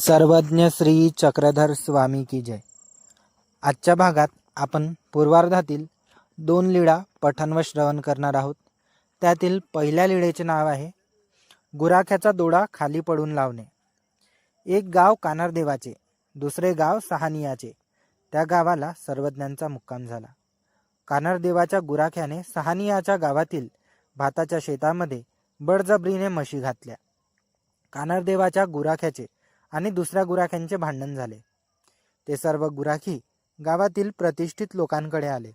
सर्वज्ञ श्री चक्रधर स्वामी की जय. आजच्या भागात आपण पूर्वार्धातील दोन लीळा पठण व श्रवण करणार आहोत. त्यातील पहिल्या लीळेचे नाव आहे गुराख्याचा दोडा खाली पडून लावणे. एक गाव कानरदेवाचे दुसरे गाव सहानियाचे. त्या गावाला सर्वज्ञांचा मुक्काम झाला. कानरदेवाच्या गुराख्याने सहानियाच्या गावातील भाताच्या शेतामध्ये बळजबरीने म्हशी घातल्या. कानरदेवाच्या गुराख्याचे आणि दुसऱ्या गुराख्यांचे भांडण झाले. ते सर्व गुराखी गावातील प्रतिष्ठित लोकांकडे आले.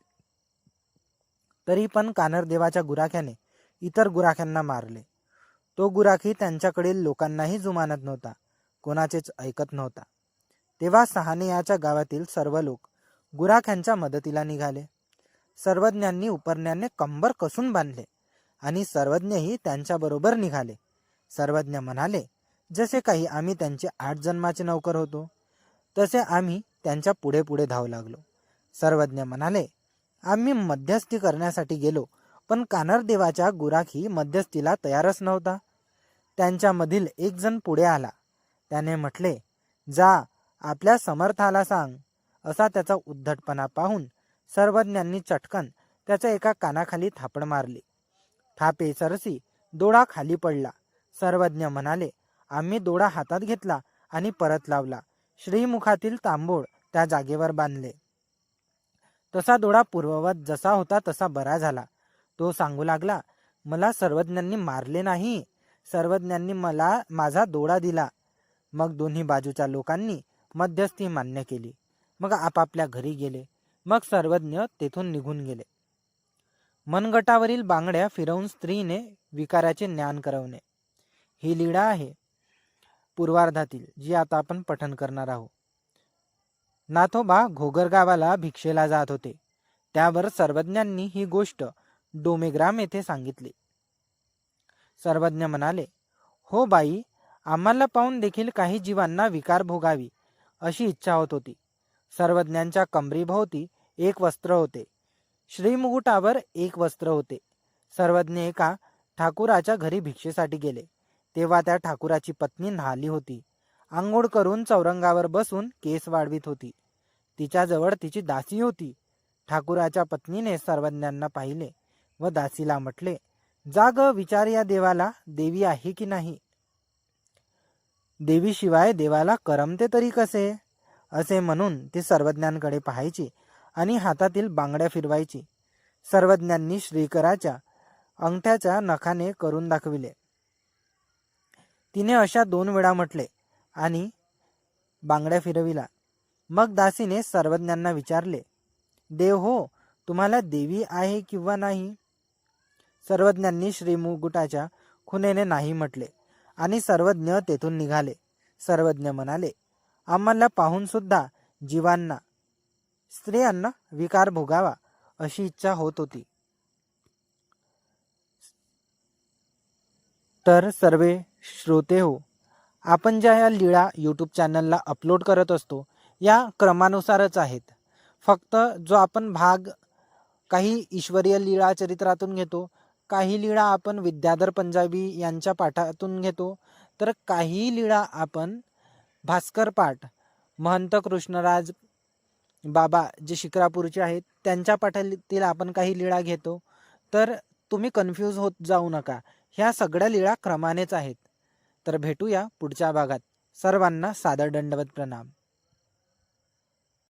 तरी पण कानरदेवाच्या गुराख्याने इतर गुराख्यांना मारले. तो गुराखी त्यांच्याकडील लोकांनाही जुमानत नव्हता कोणाचेच ऐकत नव्हता. तेव्हा सहानियाच्या गावातील सर्व लोक गुराख्यांच्या मदतीला निघाले. सर्वज्ञांनी उपरण्याने कंबर कसून बांधले आणि सर्वज्ञही त्यांच्याबरोबर निघाले. सर्वज्ञ म्हणाले जसे काही आम्ही त्यांचे आठ जन्माचे नौकर होतो तसे आम्ही त्यांच्या पुढे पुढे धावू लागलो. सर्वज्ञ म्हणाले आम्ही मध्यस्थी करण्यासाठी गेलो पण कानरदेवाच्या गुराखी मध्यस्थीला तयारच नव्हता. त्यांच्यामधील एक जण पुढे आला. त्याने म्हटले जा आपल्या समर्थाला सांग. असा त्याचा उद्धटपणा पाहून सर्वज्ञांनी चटकन त्याच्या एका कानाखाली थापड मारली. थापे सरसी दोडा खाली पडला. सर्वज्ञ म्हणाले आम्ही दोडा हातात घेतला आणि परत लावला. श्रीमुखातील तांबूळ त्या जागेवर बांधले. तसा दोडा पूर्ववत जसा होता तसा बरा झाला. तो सांगू लागला मला सर्वज्ञांनी मारले नाही. सर्वज्ञांनी मला माझा दोडा दिला. मग दोन्ही बाजूच्या लोकांनी मध्यस्थी मान्य केली. मग आपापल्या घरी गेले. मग सर्वज्ञ तेथून निघून गेले. मनगटावरील बांगड्या फिरवून स्त्रीने विकाराचे ज्ञान करवणे. ही लीळा आहे. पूर्वार्धातील जी आता आपण पठन करणार आहोत. नाथोबा घोगर गावाला भिक्षेला जात होते. त्यावर सर्वज्ञांनी ही गोष्ट डोमेग्राम येथे सांगितली. सर्वज्ञ म्हणाले हो बाई आम्हाला पाहून देखील काही जीवांना विकार भोगावी अशी इच्छा होत होती. सर्वज्ञांच्या कमरीभोवती एक वस्त्र होते. श्रीमुकुटावर एक वस्त्र होते. सर्वज्ञ एका ठाकुराच्या घरी भिक्षेसाठी गेले. तेव्हा त्या ठाकुराची पत्नी न्हाली होती. आंघोळ करून चौरंगावर बसून केस वाढवीत होती. तिच्याजवळ तिची दासी होती. ठाकुराच्या पत्नीने सर्वज्ञांना पाहिले व दासीला म्हटले जाग विचार या देवाला देवी आहे की नाही? देवीशिवाय देवाला करमते तरी कसे? असे म्हणून ती सर्वज्ञांकडे पाहायची आणि हातातील बांगड्या फिरवायची. सर्वज्ञांनी श्रीकराच्या अंगठ्याच्या नखाने करून दाखविले. तिने अशा दोन वेळा म्हटले आणि बांगड्या फिरविला. मग दासीने सर्वज्ञांना विचारले देव हो तुम्हाला देवी आहे किंवा नाही? सर्वज्ञांनी श्रीमुकुटाच्या खुनेने नाही म्हटले आणि सर्वज्ञ तेथून निघाले. सर्वज्ञ म्हणाले आम्हाला पाहून सुद्धा जीवांना स्त्रियांना विकार भोगावा अशी इच्छा होत होती. तर सर्वे श्रोते हो. आपण ज्या या लीळा यूट्यूब चॅनलला अपलोड करत असतो या क्रमानुसारच आहेत. फक्त जो आपण भाग काही ईश्वरीय लीळा चरित्रातून घेतो काही लीळा आपण विद्याधर पंजाबी यांच्या पाठातून घेतो तर काही लीळा आपण भास्कर पाठ महंत कृष्णराज बाबा जे शिक्रापूरचे आहेत त्यांच्या पाठातील आपण काही लीळा घेतो तर तुम्ही कन्फ्यूज होत जाऊ नका. ह्या सगळ्या लीळा क्रमानेच आहेत. तर भेटूया पुढच्या भागात. सर्वांना सादर दंडवत प्रणाम.